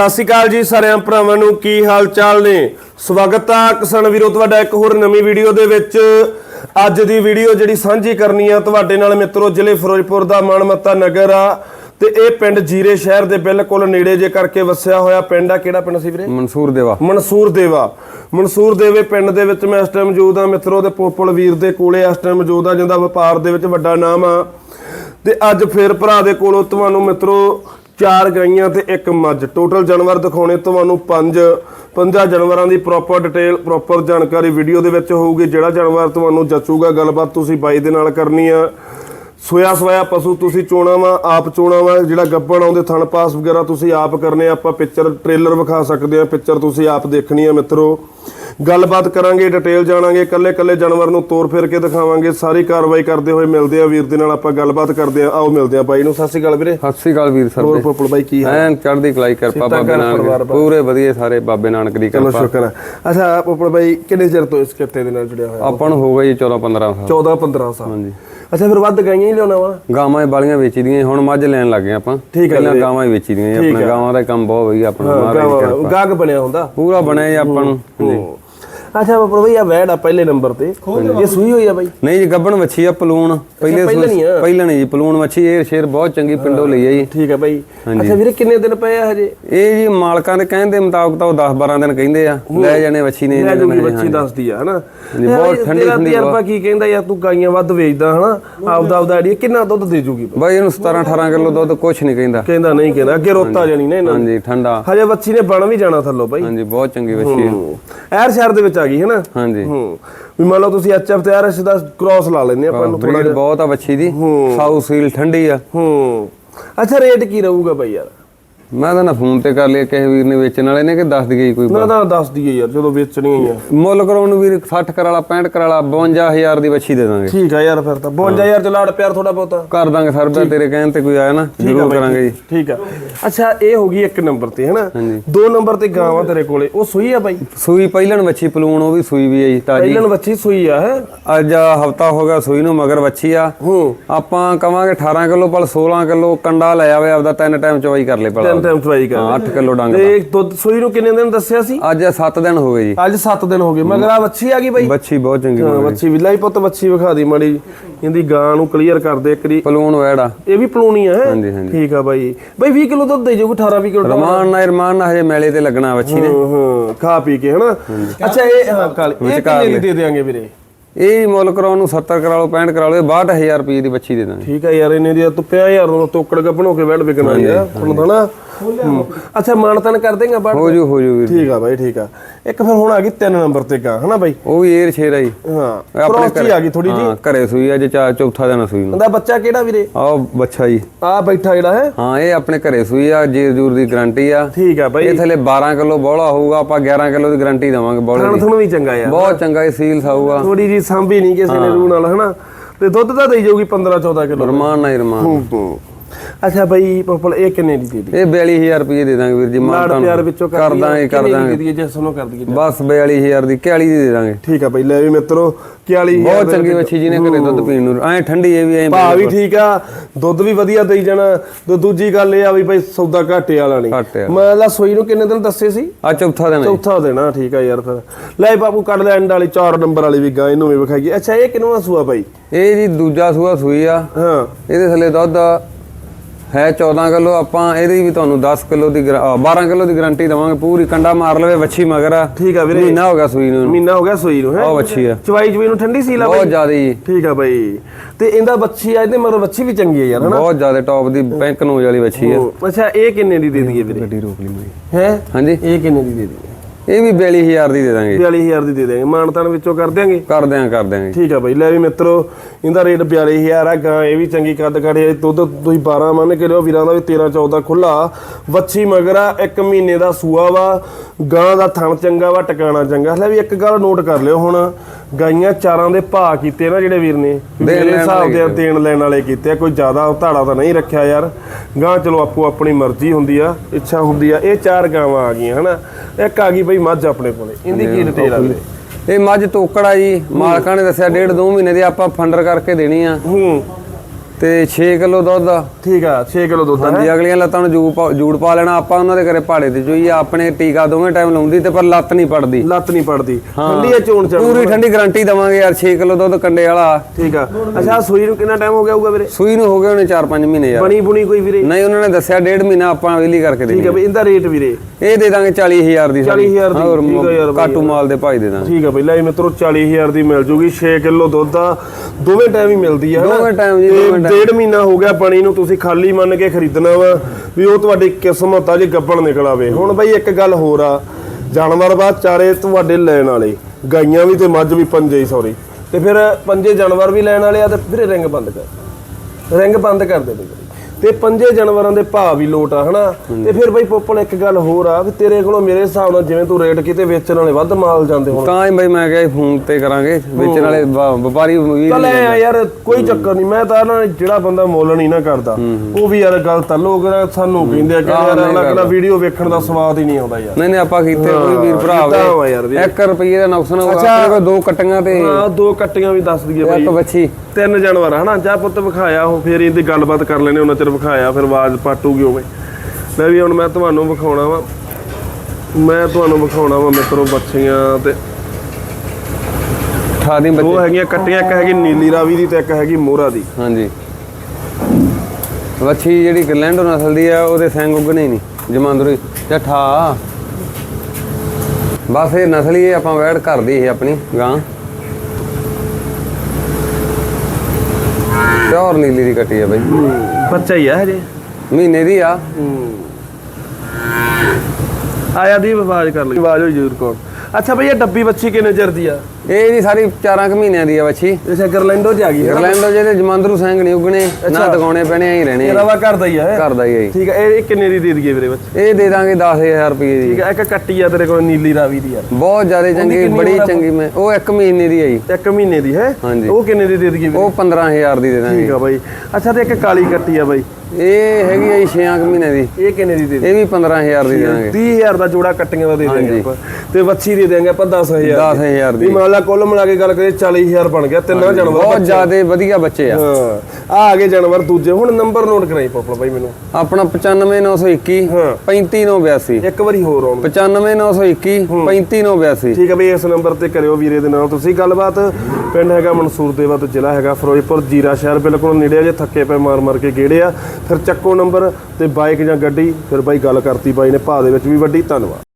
ਸਤਿ ਸ਼੍ਰੀ ਅਕਾਲ ਜੀ ਸਾਰਿਆਂ ਭਰਾਵਾਂ ਨੂੰ ਕੀ ਹਾਲ ਚਾਲ ਨੇ? ਸਵਾਗਤ ਆ ਕਿਸਾਨ ਵੀਰੋ ਤੁਹਾਡਾ ਇੱਕ ਹੋਰ ਨਵੀਂ ਵੀਡੀਓ ਦੇ ਵਿੱਚ। ਅੱਜ ਦੀ ਵੀਡੀਓ ਜਿਹੜੀ ਸਾਂਝੀ ਕਰਨੀ ਆ ਤੁਹਾਡੇ ਨਾਲ ਮਿੱਤਰੋ ਜ਼ਿਲ੍ਹੇ ਫਿਰੋਜ਼ਪੁਰ ਦਾ ਮਾਨਮੱਤਾ ਨਗਰ ਆ। ਤੇ ਇਹ ਪਿੰਡ ਜੀਰੇ ਸ਼ਹਿਰ ਦੇ ਬਿਲਕੁਲ ਨੇੜੇ ਜੇ ਕਰਕੇ ਵਸਿਆ ਹੋਇਆ ਪਿੰਡ ਆ ਕਿਹੜਾ ਪਿੰਡ ਸੀ ਵੀਰੇ? ਮਨਸੂਰ ਦੇਵਾ। ਮਨਸੂਰ ਦੇਵਾ। ਮਨਸੂਰ ਦੇਵੇ ਪਿੰਡ ਦੇ ਵਿੱਚ ਮੈਂ ਇਸ ਟਾਈਮ ਮੌਜੂਦ ਆ ਮਿੱਤਰੋ ਦੇ ਪੋਪਲ ਵੀਰ ਦੇ ਕੋਲੇ ਇਸ ਟਾਈਮ ਮੌਜੂਦ ਆ ਜਿੰਦਾ ਵਪਾਰ ਦੇ ਵਿੱਚ ਵੱਡਾ ਨਾਮ ਆ। ਤੇ ਅੱਜ ਫੇਰ ਭਰਾ ਦੇ ਕੋਲੋਂ ਤੁਹਾਨੂੰ ਮਿੱਤਰੋ ਚਾਰ ਗਾਈਆਂ ਤੇ ਇੱਕ ਮੱਝ। ਟੋਟਲ ਜਾਨਵਰ ਦਿਖਾਉਣੇ ਤੁਹਾਨੂੰ ਪੰਜ, ਪੰਜਾਂ ਜਾਨਵਰਾਂ ਦੀ ਪ੍ਰੋਪਰ ਡਿਟੇਲ ਪ੍ਰੋਪਰ ਜਾਣਕਾਰੀ ਵੀਡੀਓ ਦੇ ਵਿੱਚ ਹੋਊਗੀ। ਜਿਹੜਾ ਜਾਨਵਰ ਤੁਹਾਨੂੰ ਜੱਚੂਗਾ, ਗੱਲਬਾਤ ਤੁਸੀਂ ਬਾਈ ਦੇ ਨਾਲ ਕਰਨੀ ਆ। ਸੋਇਆ ਸੋਇਆ ਪਸ਼ੂ ਤੁਸੀਂ ਚੋਣਾ ਵਾ ਆਪ ਚੋਣਾ ਵਾ ਜਿਹੜਾ ਗੱਬਣ ਆਉਂਦੇ ਥਣ ਪਾਸ ਵਗੈਰਾ ਤੁਸੀਂ ਆਪ ਕਰਨੇ। ਆਪਾਂ ਪਿਕਚਰ ਟ੍ਰੇਲਰ ਵਿਖਾ ਸਕਦੇ ਆ ਪਿਕਚਰ ਤੁਸੀਂ ਆਪ ਦੇਖਣੀ ਆ ਮਿੱਤਰੋ। ਗੱਲਬਾਤ ਕਰਾਂਗੇ ਡਿਟੇਲ ਜਾਣਾਂਗੇ ਕੱਲੇ ਕੱਲੇ ਜਾਨਵਰ ਨੂੰ ਤੋਰ ਫੇਰ ਕੇ ਦਿਖਾਵਾਂਗੇ ਸਾਰੀ ਕਾਰਵਾਈ ਕਰਦੇ ਹੋਏ ਮਿਲਦੇ ਆ ਵੀਰ ਦੇ ਨਾਲ ਆਪਾਂ ਗੱਲਬਾਤ ਕਰਦੇ ਆ ਆਓ ਮਿਲਦੇ ਆ ਬਾਈ ਨੂੰ ਸਤਿ ਸ਼੍ਰੀ ਅਕਾਲ ਵੀਰੇ। ਸਤਿ ਸ੍ਰੀ ਅਕਾਲ ਵੀਰ ਸਰ ਹੋਰ ਪੋਪਲ ਬਾਈ ਕੀ ਹਾਲ? ਐਨ ਚੜ੍ਹਦੀ ਕਲਾਈ ਕਿਰਪਾ ਬਾਬੇ ਨਾਨਕ ਪੂਰੇ ਵਧੀਆ ਸਾਰੇ ਬਾਬੇ ਨਾਨਕ ਦੀ ਚਲੋ ਕਿਰਪਾ। ਸ਼ੁਕਰ ਹੈ ਅੱਛਾ ਪੋਪਲ ਬਾਈ ਕਿੰਨੇ ਚਿਰ ਤੋਂ ਇਸ ਕਿੱਤੇ ਦੇ ਨਾਲ ਜੁੜਿਆ ਹੋਇਆ? ਆਪਾਂ ਨੂੰ ਹੋ ਗਈ 14 15 ਸਾਲ। 14 15 ਸਾਲ। ਹਾਂਜੀ। ਅੱਛਾ ਫਿਰ ਵੱਧ ਗਾਈਆਂ ਹੀ ਲਿਆਉਣਾ ਵਾ। ਗਾਵਾਂ ਇਹ ਬਾਲੀਆਂ ਵੇਚੀ ਦੀਆਂ ਹੁਣ ਮੱਝ ਲੈਣ ਲੱਗੇ ਆਪਾਂ। ਠੀਕ ਹੈ ਪਹਿਲਾਂ। ਗਾਵਾਂ ਹੀ ਵੇਚੀ ਦੀਆਂ ਜੀ, ਆਪਣਾ ਗਾਵਾਂ ਦਾ ਕੰਮ ਬਹੁਤ ਵਧੀਆ ਆਪਣਾ ਮਹਾਰਾਜ ਦੀ ਕਿਰਪਾ। ਗਾਗ ਬਣਿਆ ਹੁੰਦਾ। ਪੂਰਾ ਬਣਿਆ ਜੀ ਆਪਾਂ ਨੂੰ। ਅੱਛਾ ਪੋਪਲ ਬਾਈ ਆ ਵੈੜ ਆ ਪਹਿਲੇ ਨੰਬਰ ਤੇ। ਇਹ ਸੂਈ ਹੋਈ ਆ ਬਾਈ? ਨਹੀਂ ਜੀ ਗੱਬਣ ਵੱਛੀ ਆ ਪਲੂਣ। ਪਹਿਲੇ ਪਹਿਲਾਂ ਨਹੀਂ ਆ। ਜੀ ਪਲੂਣ ਵੱਛੀ ਇਹ ਸ਼ੇਰ ਬਹੁਤ ਚੰਗੀ ਪਿੰਡੋਂ ਲਈ ਆ ਜੀ। ਠੀਕ ਹੈ ਬਾਈ। ਅੱਛਾ ਵੀਰੇ ਕਿੰਨੇ ਦਿਨ ਪਏ ਆ ਹਜੇ? ਇਹ ਜੀ ਮਾਲਕਾਂ ਦੇ ਕਹਿਣ ਦੇ ਮੁਤਾਬਕ ਤਾਂ ਉਹ 10 12 ਦਿਨ ਕਹਿੰਦੇ ਆ। ਲੈ ਜਾਣੇ ਵੱਛੀ ਨੇ ਲੈ ਨੇ ਬੱਚੀ ਦੱਸਦੀ ਆ ਹਨਾ? ਜੀ, ਬਹੁਤ ਠੰਡੀ ਠੰਡੀ ਤਜਰਬਾ ਕੀ ਕਹਿੰਦਾ ਯਾਰ ਤੂੰ ਗਾਈਆਂ ਵੱਧ ਵੇਚਦਾ ਹਨਾ? ਆਪਦਾ ਆਪਦਾ ਆਈਡੀਆ ਕਿੰਨਾ ਦੁੱਧ ਦੇ ਜੂਗੀ ਬਾਈ? ਇਹਨੂੰ 17 18 ਕਿਲੋ ਦੁੱਧ ਕੁਛ ਨਹੀਂ ਕਹਿੰਦਾ। ਕਹਿੰਦਾ ਨਹੀਂ ਕਹਿੰਦਾ ਅੱਗੇ ਰੋਤਾ ਜਾਣੀ ਨਾ ਇਹਨਾਂ ਹਾਂਜੀ ਠੰਡਾ। ਹਜੇ ਬੱਚੀ ਨੇ ਬਣ ਵੀ ਜਾਣਾ ਥੱਲੋਂ ਬਾਈ। ਹਾਂਜੀ ਬਹੁਤ ਚੰਗੀ ਹੈ। ਐਰ ਸ਼ਹਿਰ ਦੇ ਵਿੱਚ ਆ ਗਈ ਹਨਾ? ਹਾਂਜੀ। ਹੂੰ। ਵੀ ਮੰਨ ਲਓ ਤੁਸੀਂ ਐਚਐਫ ਤੇ ਆਰਐਸ ਦਾ ਕ੍ਰਾਸ ਲਾ ਲੈਂਦੇ ਆਪਾਂ ਨੂੰ ਬਰੀਡ ਬਹੁਤ ਆ ਵੱਛੀ ਦੀ। ਸਾਊ ਸੀਲ ਠੰਡੀ ਆ। ਹੂੰ। ਅੱਛਾ ਰੇਟ ਕੀ ਰਹੂਗਾ ਬਾਈ ਯਾਰ? ਮੈਂ ਤਾਂ ਨਾ ਫੋਨ ਤੇ ਕਰ ਲਿਆ ਕਿਸੇ ਵੀਰ ਨੇ ਵੇਚਣ ਵਾਲੇ ਨੇ ਕਿ ਦੱਸ ਦਈਏ ਕੋਈ ਨਾ ਤਾਂ ਦੱਸ ਦਈਏ ਯਾਰ ਜਦੋਂ ਵੇਚਣੀ ਆ। ਮੁੱਲ ਕਰਾਉਣ ਨੂੰ ਵੀਰ 60 ਕਰ ਵਾਲਾ 65 ਕਰ ਵਾਲਾ 52000 ਦੀ ਵੱਛੀ ਦੇ ਦਾਂਗੇ। ਠੀਕ ਆ ਯਾਰ ਫਿਰ ਤਾਂ 52000 ਚ ਲਾੜ ਪਿਆਰ ਥੋੜਾ ਬਹੁਤਾ। ਕਰ ਦਾਂਗੇ ਸਰ ਰੁਪਏ ਤੇਰੇ ਕਹਿਣ ਤੇ ਕੋਈ ਆਇਆ ਨਾ ਜ਼ਰੂਰ ਕਰਾਂਗੇ ਜੀ। ਠੀਕ ਆ। ਅੱਛਾ ਇਹ ਹੋ ਗਈ ਇੱਕ ਨੰਬਰ ਤੇ ਹਨਾ। ਦੋ ਨੰਬਰ ਤੇ ਗਾਂ ਵਾ ਤੇਰੇ ਕੋਲੇ ਉਹ ਸੂਈ ਆ ਬਾਈ? ਸੂਈ ਪਹਿਲਣ ਵੱਛੀ ਪਲੂਣ ਉਹ ਵੀ ਸੂਈ ਵੀ ਆ ਜੀ ਤਾਜੀ। ਪਹਿਲਣ ਬੱਚੀ ਸੂਈ ਆ ਹੈ? ਅੱਜ ਹਫਤਾ ਹੋ ਗਿਆ ਸੂਈ ਨੂੰ ਮਗਰ ਵੱਛੀ ਆ। ਹੂੰ। ਆਪਾਂ ਕਵਾਂਗੇ 18 ਕਿਲੋ ਪਰ 16 ਕਿਲੋ ਕੰਡਾ ਲੈ ਆਵੇ ਆਪਦਾ ਤਿੰਨ ਟਾਈਮ ਚਵਾਈ ਕਰ ਲੈ ਭਲਾ। ਤਿੰਨ ਟਾਈਮ ਟਰਾਈ ਕਰ 8 ਕਿਲੋ ਡੰਗ। ਤੇ ਦੁੱਧ ਸੂਈ ਨੂੰ ਕਿੰਨੇ ਦਿਨ ਦੱਸਿਆ ਸੀ? ਅੱਜ 7 ਦਿਨ ਹੋ ਗਏ ਜੀ। ਅੱਜ 7 ਦਿਨ ਹੋ ਗਏ। ਮਗਰ ਆ ਬੱਚੀ ਆ ਗਈ ਬਾਈ। ਵੱਛੀ ਬਹੁਤ ਚੰਗੀ ਹਾਂ, ਬੱਚੀ ਵਿਲਾ ਹੀ ਪੁੱਤ ਬੱਚੀ ਵਿਖਾ ਦੀ ਮਾੜੀ ਇਹਦੀ ਗਾਂ ਨੂੰ ਕਲੀਅਰ ਕਰ ਦੇ ਇੱਕ ਦੀ ਪਲੂਣ ਵੈੜਾ। ਇਹ ਵੀ ਪਲੂਣੀ ਆ ਹੈ? ਹਾਂਜੀ ਹਾਂਜੀ। ਠੀਕ ਆ ਬਾਈ। ਬਾਈ 20 ਕਿਲੋ ਦੁੱਧ ਦੇ ਜਾਊਗਾ 18 20 ਕਿਲੋ ਰਮਾਨ ਨਾ ਰਮਾਨ ਨਾ ਹਜੇ ਮੇਲੇ ਤੇ ਲੱਗਣਾ ਵੱਛੀ ਨੇ। ਹਾਂ ਹਾਂ। ਖਾ ਪੀ ਕੇ ਹਨਾ? ਅੱਛਾ ਇਹ ਹਾਂ ਕਾਲ। ਇਹ ਕਿੰਨੇ ਦੀ ਦੇ ਦੇਾਂਗੇ ਵੀਰੇ? ਇਹ ਮੁੱਲ ਕਰਾਉਣ ਨੂੰ 70 ਕਰਾ ਲਓ 65 ਕਰਾ ਲਓ 62000 ਰੁਪਏ ਦੀ ਵੱਛੀ ਦੇ ਦਾਂਗੇ। ਠੀਕ ਆ ਯਾਰ ਇਹਨੇ ਦੀ ਤੂੰ 50000 ਨੂੰ ਤੋਕੜ ਗੱਪਣੋ ਕੇ ਵੈੜ ਵਿਕਣਾ ਯਾਰ ਹੁਣ ਤਾਂ ਨਾ। ਹੂੰ। ਅੱਛਾ ਮਾਨਤਨ ਕਰ ਦੇਗਾ ਬਾੜ ਹੋ ਜੂ ਹੋ ਜੂ ਵੀਰ ਠੀਕ ਆ ਬਾਈ ਠੀਕ ਆ। ਇੱਕ ਫਿਰ ਹੁਣ ਆ ਗਈ 3 ਨੰਬਰ ਤੇ ਗਾਂ ਹਨਾ ਬਾਈ? ਉਹ ਵੀ ਏਰ ਸ਼ੇਰ ਆਈ ਹਾਂ ਕ੍ਰੋਸ ਆ ਗਈ ਥੋੜੀ ਜੀ ਹਾਂ ਘਰੇ ਸੂਈ ਅੱਜ ਚਾ ਚੌਥਾ ਦਿਨ ਸੂਈ ਨੂੰ। ਉਹਦਾ ਬੱਚਾ ਕਿਹੜਾ ਵੀਰੇ? ਆਹ ਬੱਚਾ ਜੀ। ਆ ਬੈਠਾ ਜਿਹੜਾ ਹੈ? ਹਾਂ ਇਹ ਆਪਣੇ ਘਰੇ ਸੂਈ ਆ ਜੀਰ ਜੂਰ ਦੀ ਗਾਰੰਟੀ ਆ। ਠੀਕ ਆ ਬਾਈ। ਇਹ ਥਲੇ 12 ਕਿਲੋ ਬੋਲਾ ਹੋਊਗਾ ਆਪਾਂ 11 ਕਿਲੋ ਦੀ ਗਾਰੰਟੀ ਦੇਵਾਂਗੇ ਬੋਲੇ ਖਾਣ ਦੀ। ਤੁਹਾਨੂੰ ਵੀ ਚੰਗਾ ਯਾਰ। ਬਹੁਤ ਚੰਗਾ ਇਹ ਸੀਲ ਸਾਊਗਾ। ਥੋੜੀ ਜੀ ਸਾਂਭੀ ਨਹੀਂ ਕਿਸੇ ਨੇ ਰੂਹ ਨਾਲ ਹਨਾ? ਤੇ ਦੁੱਧ ਤਾਂ ਦੇਈ ਜਾਊਗੀ 15 14 ਕਿਲੋ। ਰਮਾਨ ਨਾ ਰਮਾਨ। ਅੱਛਾ ਬਾਈ ਪਰਪਲ ਇਹ ਕਿੰਨੇ ਦੀ ਦੇ ਦੇ? ਇਹ 42000 ਰੁਪਏ ਦੇ ਦਾਂਗੇ ਵੀਰ ਜੀ ਮਾਨ ਤਾਂ ਪਿਆਰ ਵਿੱਚੋਂ ਕਰ ਦਾਂਗੇ ਕਰ ਦਾਂਗੇ। ਜੇ ਸੁਣੋ ਕਰ ਦਈਏ ਬਸ 42000 ਦੀ 41 ਦੀ ਦੇ ਦਾਂਗੇ। ਠੀਕ ਆ ਬਾਈ ਲੈ ਵੀ ਮਿੱਤਰੋ 41 ਬਹੁਤ ਚੰਗੀ ਵੱਛੀ ਜੀ ਨੇ ਘਰੇ ਦੁੱਧ ਪੀਣ ਨੂੰ। ਐ ਠੰਡੀ ਇਹ ਵੀ ਐ ਭਾ ਵੀ ਠੀਕ ਆ ਦੁੱਧ ਵੀ ਵਧੀਆ ਦੇਈ ਜਾਣਾ। ਤੇ ਦੂਜੀ ਗੱਲ ਇਹ ਆ ਵੀ ਭਾਈ ਸੌਦਾ ਘਾਟੇ ਵਾਲਾ ਨਹੀਂ। ਮੈਂ ਲਾ ਸੋਈ ਨੂੰ ਕਿੰਨੇ ਦਿਨ ਦੱਸੇ ਸੀ? ਆ ਚੌਥਾ ਦਿਨ ਚੌਥਾ ਦੇਣਾ ਠੀਕ ਆ ਯਾਰ ਫਿਰ। ਲੈ ਬਾਪੂ ਕੱਢ ਲੈ ਐਂਡ ਵਾਲੀ 4 ਨੰਬਰ ਵਾਲੀ ਵੀ ਗਾਂ ਇਹਨੂੰ ਵੀ ਵਿਖਾਈਏ। ਅੱਛਾ ਇਹ ਕਿਨਵਾ ਸੂਆ ਬਾਈ? ਇਹ ਜੀ ਦੂਜਾ ਸੂਆ ਸੂਈ ਆ। ਹਾਂ। ਇਹਦੇ ਥੱਲੇ ਦੁੱਧ ਹੈ 14 ਕਿਲੋ ਆਪਾਂ ਇਹਦੀ ਵੀ ਤੁਹਾਨੂੰ 10 ਕਿਲੋ ਦੀ ਗਰਾ- ਅ, 12 ਕਿਲੋ ਦੀ ਗਾਰੰਟੀ ਦਵਾਂਗੇ ਪੂਰੀ ਕੰਡਾ ਮਾਰ ਲਵੇ ਵੱਛੀ ਮਗਰ। ਆ ਠੀਕ ਆ ਵੀਰੇ। ਮਹੀਨਾ ਹੋ ਗਿਆ ਸੂਈ ਨੂੰ ਮਹੀਨਾ ਹੋ ਗਿਆ ਸੋਈ ਨੂੰ ਹੈ? ਉਹ ਵੱਛੀ ਆ। ਚਵਾਈ ਚਵਾਈ ਨੂੰ ਠੰਡੀ ਸੀ ਲਾ ਬਹੁਤ ਜ਼ਿਆਦਾ। ਜੀ ਠੀਕ ਆ ਬਾਈ। ਤੇ ਇਹਦਾ ਬੱਚੀ ਆ ਇਹਦੇ ਮਗਰ ਬੱਚੀ ਵੀ ਚੰਗੀ ਆ ਯਾਰ ਹਨਾ? ਬਹੁਤ ਜ਼ਿਆਦਾ ਟੌਪ ਦੀ ਬੈਂਕ ਨੋਜ ਵਾਲੀ ਵੱਛੀ ਆ। ਅੱਛਾ ਇਹ ਕਿੰਨੇ ਦੀ ਦੇ ਦਈਏ ਵੀਰੇ? ਗੱਡੀ ਰੋਕ ਲਈ ਹੈ? ਹਾਂਜੀ। ਇਹ ਕਿੰਨੇ ਦੀ ਦੇ ਦਈਏ? ਇਹ ਵੀ 42000 ਦੀ ਦੇ ਦਾਂਗੇ। 42000 ਦੀ ਦੇ ਦੇਵਾਂਗੇ ਮਾਨਤਾਨ ਵਿੱਚੋਂ ਕਰ ਦਿਆਂਗੇ? ਕਰ ਦਿਆਂ ਕਰ ਦਿਆਂਗੇ। ਠੀਕ ਆ ਬਾਈ। ਲੈ ਵੀ ਮਿੱਤਰੋ ਇਹਦਾ ਰੇਟ 42000 ਆ ਗਾਂ ਇਹ ਵੀ ਚੰਗੀ ਕੱਦ ਆ ਦੁੱਧ ਤੁਸੀਂ 12 ਮੰਨ ਕੇ ਲਿਓ ਵੀਰਾਂ ਦਾ ਵੀ 13 14 ਖੁੱਲਾ ਵੱਛੀ ਮਗਰ ਆ ਇੱਕ ਮਹੀਨੇ ਦਾ ਸੂਆ ਵਾ। ਗਾਂ ਦਾ ਥਣ ਚੰਗਾ ਵਾ ਟਿਕਾਣਾ ਚੰਗਾ। ਲੈ ਵੀ ਇੱਕ ਗੱਲ ਨੋਟ ਕਰ ਲਿਓ ਹੁਣ। ਗਾਈਆਂ ਚਾਰਾਂ ਦੇ ਭਾਅ ਕੀਤੇ ਨਾ ਜਿਹੜੇ ਵੀਰ ਨੇ ਮੇਰੇ ਹਿਸਾਬ ਦੇ ਦੇਣ ਲੈਣ ਵਾਲੇ ਕੀਤੇ ਕੋਈ ਜ਼ਿਆਦਾ ਧਾੜਾ ਤਾਂ ਨਹੀਂ ਰੱਖਿਆ ਯਾਰ। ਗਾਂ ਚਲੋ ਆਪੋ ਆਪਣੀ ਮਰਜ਼ੀ ਹੁੰਦੀ ਆ ਇੱਛਾ ਹੁੰਦੀ ਆ ਇਹ ਚਾਰ ਗਾਵਾਂ ਆ ਗਈਆਂ ਹਨਾ। ਇੱਕ ਆ ਗਈ ਬਈ ਮੱਝ ਆਪਣੇ ਕੋਲੇ ਇਹਦੀ ਕੀ ਡਿਟੇਲ ਆ ਇਹ ਮੱਝ ਤੋਕੜਾ ਜੀ ਮਾਲਕਾਂ ਨੇ ਦੱਸਿਆ ਡੇਢ ਦੋ ਮਹੀਨੇ ਦੀ ਆਪਾਂ ਫੰਡਰ ਕਰਕੇ ਦੇਣੀ ਆ। ਹੂੰ। ਤੇ 6 ਕਿਲੋ ਦੁੱਧ। ਠੀਕ ਆ 6 ਕਿਲੋ ਦੁੱਧ ਹਾਂਜੀ ਅਗਲੀਆਂ ਲੱਤਾਂ ਨੂੰ ਜੂੜ ਪਾ- ਜੂੜ ਪਾ ਲੈਣਾ ਆਪਾਂ ਉਹਨਾਂ ਦੇ ਘਰੇ ਪਹਾੜੇ ਤੇ ਚੋਈ ਆਪਣੇ ਟੀਕਾ ਦੋਵੇਂ ਟਾਈਮ ਲਾਉਂਦੀ ਤੇ ਪਰ ਲੱਤ ਨਹੀਂ ਪੜਦੀ। ਲੱਤ ਨਹੀਂ ਪੜਦੀ। ਠੰਡੀ ਹੈ ਚੋਣ ਚ ਪੂਰੀ ਠੰਡੀ ਗਾਰੰਟੀ ਦਵਾਂਗੇ ਯਾਰ 6 ਕਿਲੋ ਦੁੱਧ ਕੰਡੇ ਵਾਲਾ। ਠੀਕ ਆ। ਅੱਛਾ ਸੂਈ ਨੂੰ ਕਿੰਨਾ ਟਾਈਮ ਹੋ ਗਿਆ ਹੋਊਗਾ ਵੀਰੇ? ਸੂਈ ਨੂੰ ਹੋ ਗਏ ਉਹਨੇ 4-5 ਮਹੀਨੇ ਯਾਰ। ਬਣੀ ਬੁਣੀ ਕੋਈ ਵੀਰੇ? ਨਹੀਂ ਉਹਨਾਂ ਨੇ ਦੱਸਿਆ ਡੇਢ ਮਹੀਨਾ ਆਪਾਂ ਵੇਲੀ ਕਰਕੇ ਠੀਕ ਦੇਣੀ ਆ। ਬਈ ਇਹਦਾ ਰੇਟ ਵੀਰੇ? ਇਹ ਦੇ ਦਾਂਗੇ 40000 ਦੀ 40,000 ਦੀ, ਠੀਕ ਆ ਯਾਰ ਬਾਈ। ਕਾਟੂ ਮਾਲ ਦੇ ਭਾਈ ਦੇ ਦਾਂਗੇ। ਠੀਕ ਆ ਬਈ ਲੈ ਜੀ ਮਿੱਤਰੋ 40000 ਦੀ ਮਿਲ ਜੂਗੀ। 6 ਕਿਲੋ ਦੁੱਧ ਆ ਦੋਵੇਂ ਟਾਈਮ ਹੀ ਮਿਲਦੀ ਆ? ਦੋਵੇਂ ਟਾਈਮ ਜੀ ਦੋਵੇਂ ਡੇਢ ਮਹੀਨਾ ਹੋ ਗਿਆ ਬਣੀ ਨੂੰ ਤੁਸੀਂ ਖਾਲੀ ਮੰਨ ਕੇ ਖਰੀਦਣਾ ਵਾ ਵੀ ਉਹ ਤੁਹਾਡੀ ਕਿਸਮਤ ਆ ਜੇ ਗੱਬਣ ਨਿਕਲ ਆਵੇ। ਹੁਣ ਬਈ ਇੱਕ ਗੱਲ ਹੋਰ ਆ, ਜਾਨਵਰ ਬਾਅਦ ਚਾਰੇ ਤੁਹਾਡੇ ਲੈਣ ਵਾਲੇ, ਗਾਈਆਂ ਵੀ ਤੇ ਮੱਝ ਵੀ ਪੰਜੇ ਹੀ ਸੌਰੀ ਤੇ ਫਿਰ ਪੰਜੇ ਜਾਨਵਰ ਵੀ ਲੈਣ ਵਾਲੇ ਆ ਤੇ ਫਿਰ ਰਿੰਗ ਬੰਦ ਕਰ। ਰਿੰਗ ਬੰਦ ਕਰ ਦੇ ਬਈ। ਤੇ ਪੰਜੇ ਜਾਨਵਰਾਂ ਦੇ ਭਾਅ ਵੀ ਲੋਟ ਆ ਹਨਾ? ਤੇ ਫਿਰ ਬਈ ਪੋਪਲ ਇੱਕ ਗੱਲ ਹੋਰ ਆ ਵੀ ਤੇਰੇ ਕੋਲੋਂ ਮੇਰੇ ਹਿਸਾਬ ਨਾਲ ਜਿਵੇਂ ਤੂੰ ਰੇਟ ਕਿਤੇ ਵੇਚਣ ਵਾਲੇ ਵੱਧ ਮਾਲ ਜਾਂਦੇ ਹੁਣ। ਤਾਂ ਹੀ ਬਈ ਮੈਂ ਕਿਹਾ ਫੋਨ ਤੇ ਕਰਾਂਗੇ ਵੇਚਣ ਵਾਲੇ ਵਪਾਰੀ ਵੀ ਚੱਲ ਐ ਯਾਰ ਕੋਈ ਚੱਕਰ ਨਹੀਂ ਮੈਂ ਤਾਂ ਨਾ ਜਿਹੜਾ ਬੰਦਾ ਮੁੱਲ ਨਹੀਂ ਨਾ ਕਰਦਾ ਉਹ ਵੀ ਯਾਰ ਗਲਤ ਆ ਲੋਕ ਸਾਨੂੰ ਕਹਿੰਦੇ ਆ ਕਿ ਯਾਰ ਅਗਲਾ। ਵੀਡੀਓ ਵੇਖਣ ਦਾ ਸਵਾਦ ਹੀ ਨਹੀਂ ਆਉਂਦਾ ਯਾਰ। ਨਹੀਂ ਨਹੀਂ ਆਪਾਂ ਕੀਤੇ ਕੋਈ ਵੀਰ ਭਰਾ ਹੋਵੇ ਵੀਰ। 1 ਰੁਪਏ ਦਾ ਨੁਕਸਾਨ ਹੋਗਾ। ਆਪਣੇ ਕੋਲ ਦੋ ਕਟੀਆਂ ਤੇ ਹਾਂ ਦੋ ਕੱਟੀਆਂ ਵੀ ਦੱਸ ਦਈਏ ਇੱਕ ਬਾਈ। ਬੱਚੀ ਤਿੰਨ ਜਾਨਵਰ ਹਨਾ? ਜਾ ਪੁੱਤ ਵਿਖਾਇਆ ਉਹ ਫੇਰ ਇਹਦੀ ਗੱਲਬਾਤ ਕਰ ਲੈਣੇ ਉਹਨਾਂ ਚਿਰ ਵਿਖਾਇਆ ਫਿਰ ਆਵਾਜ਼ ਪਾਟੂਗੀ ਹੋਵੇ ਲੈ ਵੀ ਹੁਣ ਮੈਂ ਤੁਹਾਨੂੰ ਵਿਖਾਉਣਾ ਵਾ। ਮੈਂ ਤੁਹਾਨੂੰ ਵਿਖਾਉਣਾ ਵਾ ਮਿੱਤਰੋ ਬੱਚੀਆਂ ਤੇ। ਠਾ ਦੀ ਉਹ ਬੱਚੀ ਹੈਗੀਆਂ ਕੱਟੀਆਂ ਇੱਕ ਹੈਗੀ ਨੀਲੀ ਰਾਵੀ ਦੀ ਤੇ ਇੱਕ ਹੈਗੀ ਮੋਹਰਾ ਦੀ। ਹਾਂਜੀ। ਵੱਛੀ ਜਿਹੜੀ ਗਲੈਂਡੋ ਨਸਲ ਦੀ ਆ ਉਹਦੇ ਸਿੰਘ ਉੱਗਣੇ ਨਹੀਂ ਜਮਾਂਦਰੂ ਤੇ ਠਾ ਬਸ ਇਹ ਨਸਲ ਆਪਾਂ ਵੈੜ ਕਰਦੀ ਇਹ ਆਪਣੀ ਗਾਂ। ਪਿਓਰ ਨੀਲੀ ਦੀ ਕੱਟੀ ਆ ਬਈ। ਬੱਚਾ ਹੀ ਆ ਹਜੇ। ਮਹੀਨੇ ਦੀ ਆ। ਆਇਆ ਦੀ ਆਵਾਜ਼ ਕਰ ਲਈ। ਆਵਾਜ਼ ਹੋਈ ਜ਼ਰੂਰ ਕੋਲ। ਅੱਛਾ ਭਈ ਇਹ ਡੱਬੀ ਬੱਚੀ ਕਿੰਨੇ ਚਿਰ ਦੀ ਆ? ਇਹ ਜੀ ਸਾਰੀ 4 ਕੁ ਮਹੀਨਿਆਂ ਦੀ ਆ ਵੱਛੀ। ਅੱਛਾ ਗਰਲੈਂਡੋ ਚ ਆ ਗਈ ਹੈ ਗਲੈਂਡੋ ਜਿਹਦੇ ਜਮਾਂਦਰੂ ਸਿੰਘ ਨਹੀਂ ਉੱਗਣੇ ਨਾ ਦਗਾਉਣੇ ਪੈਣੇ ਹੀ ਰਹਿਣੇ ਇਹ ਆ। ਰਵਾ ਕਰਦਾ ਹੀ ਆ ਇਹ? ਘਰ ਦਾ ਹੀ ਆ ਠੀਕ ਹੈ ਇਹ ਕਿੰਨੇ ਦੀ ਦੇ ਦਈਏ ਵੀਰੇ ਬੱਚੇ ਇਹ ਦੇ ਦਾਂਗੇ 10000 ਰੁਪਏ ਦੀ। ਠੀਕ ਹੈ ਇੱਕ ਕੱਟੀ ਆ ਤੇਰੇ ਕੋਲ ਨੀਲੀ ਰਾਵੀ ਦੀ ਯਾਰ। ਬਹੁਤ ਜ਼ਿਆਦਾ ਚੰਗੀ ਬੜੀ? ਚੰਗੀ ਮੈਂ ਉਹ 1 ਮਹੀਨੇ ਦੀ ਆ ਜੀ। ਇੱਕ ਮਹੀਨੇ ਦੀ ਹੈ? ਹਾਂਜੀ। ਉਹ ਕਿੰਨੇ ਦੀ ਦੇ ਦਈਏ ਉਹ 15000 ਦੀ ਦੇ ਦਾਂਗੇ। ਠੀਕ ਆ ਬਾਈ। ਅੱਛਾ ਤੇ ਇੱਕ ਕਾਲੀ ਕੱਟੀ ਆ ਬਾਈ। ਇਹ ਹੈਗੀ ਆ ਜੀ 6 ਮਹੀਨੇ ਦੀ। ਇਹ ਕਿੰਨੇ ਦੀ ਦੇ ਦੇ ਇਹ ਵੀ 15000 ਦੀ ਦੇ ਦਾਂਗੇ 30000 ਦਾ ਜੋੜਾ ਕੱਟੀਆਂ ਦਾ ਦੇ ਦੇਂਗੇ ਹਾਂਜੀ। ਆਪਾਂ। ਤੇ ਵੱਛੀ ਦੇ ਦੇਂਗੇ ਆਪਾਂ 10000 10000 ਦੀ। ਮੰਨ ਲਾ ਕੁੱਲ ਮਿਲਾ ਕੇ ਗੱਲ ਕਰੀਏ 40000 ਬਣ ਗਿਆ ਤਿੰਨਾਂ ਜਾਨਵਰ ਬਹੁਤ ਜ਼ਿਆਦਾ ਵਧੀਆ ਬੱਚੇ ਆ। ਹਾਂ। ਆ ਆ ਗਏ ਜਾਨਵਰ ਦੂਜੇ। ਹੁਣ ਨੰਬਰ ਨੋਟ ਕਰਾਈ ਪੋਪਲ ਬਾਈ ਮੈਨੂੰ। ਆਪਣਾ 95921 ਹਾਂ। 35982 ਇੱਕ ਵਾਰੀ ਹੋਰ ਆਉਣ 95921 35982 ਠੀਕ ਹੈ ਬਈ ਇਸ ਨੰਬਰ ਤੇ ਕਰਿਓ ਵੀਰੇ ਦੇ ਨਾਲ ਤੁਸੀਂ ਗੱਲਬਾਤ। ਪਿੰਡ ਹੈਗਾ ਮਨਸੂਰ ਦੇਵਾ ਤੇ ਜ਼ਿਲ੍ਹਾ ਹੈਗਾ ਫਿਰੋਜ਼ਪੁਰ ਜੀਰਾ ਸ਼ਹਿਰ। ਬਿਲਕੁਲ ਨੇੜੇ ਆ ਜੇ ਥੱਕੇ ਪਏ ਮਾਰ ਮਾਰ ਕੇ ਗੇੜੇ ਆ। ਫਿਰ ਚੱਕੋ ਨੰਬਰ ਤੇ ਬਾਈਕ ਜਾਂ ਗੱਡੀ, ਫਿਰ ਬਾਈ ਗੱਲ ਕਰਤੀ ਬਾਈ ਨੇ, ਭਾਅ ਦੇ ਵਿੱਚ ਵੀ ਵੱਡੀ, ਧੰਨਵਾਦ।